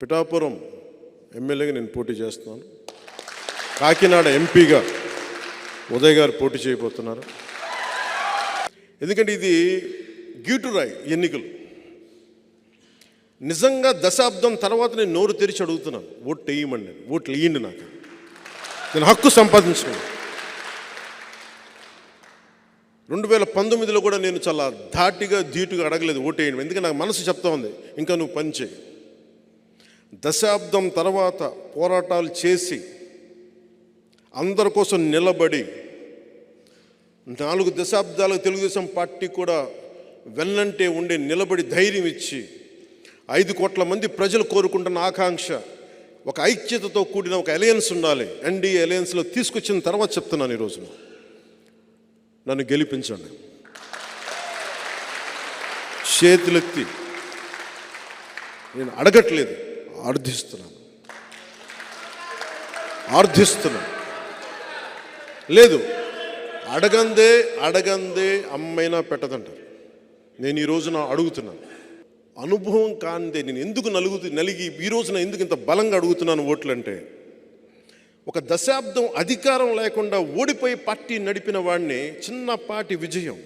పిఠాపురం ఎమ్మెల్యేగా నేను పోటీ చేస్తున్నాను. కాకినాడ ఎంపీగా ఉదయ్ గారు పోటీ చేయబోతున్నారు. ఎందుకంటే ఇది గీటురాయ్ ఎన్నికలు. నిజంగా దశాబ్దం తర్వాత నేను నోరు తెరిచి అడుగుతున్నాను. ఓట్లు వేయమండి నేను ఓట్లు వేయండి నాకు. నేను హక్కు సంపాదించుకున్నాను. రెండు వేల పంతొమ్మిదిలో కూడా నేను చాలా ధాటిగా ధీటుగా అడగలేదు ఓటేయండి ఎందుకంటే నాకు మనసు చెప్తా ఉంది ఇంకా నువ్వు పని చేయి. దశాబ్దం తర్వాత పోరాటాలు చేసి అందరి కోసం నిలబడి నాలుగు దశాబ్దాలు తెలుగుదేశం పార్టీ కూడా వెన్నంటే ఉండే నిలబడి ధైర్యం ఇచ్చి ఐదు కోట్ల మంది ప్రజలు కోరుకుంటున్న ఆకాంక్ష ఒక ఐక్యతతో కూడిన ఒక అలయన్స్ ఉండాలి. ఎన్డీఏ అలయన్స్లో తీసుకొచ్చిన తర్వాత చెప్తున్నాను ఈరోజు నన్ను గెలిపించండి. చేతులెత్తి. నేను అడగట్లేదు. ఆర్థిస్తున్నాను. ఆర్థిస్తున్నాను. లేదు అడగందే అడగందే అమ్మైనా పెట్టదంటారు. నేను ఈ రోజున అడుగుతున్నాను. అనుభవం కాందే నేను ఎందుకు నలుగుతు నలిగి ఈ రోజున ఎందుకు ఇంత బలంగా అడుగుతున్నాను ఓట్లు అంటే ఒక దశాబ్దం అధికారం లేకుండా ఓడిపోయి పార్టీ నడిపిన వాడిని చిన్నపాటి విజయం